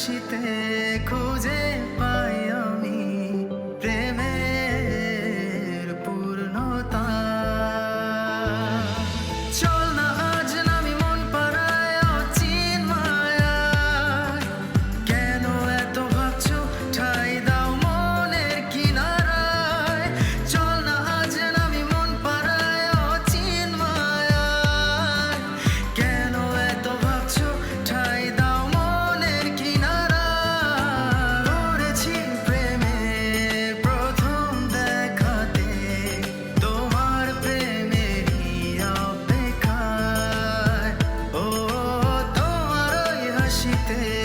হাসিতে হাসিতে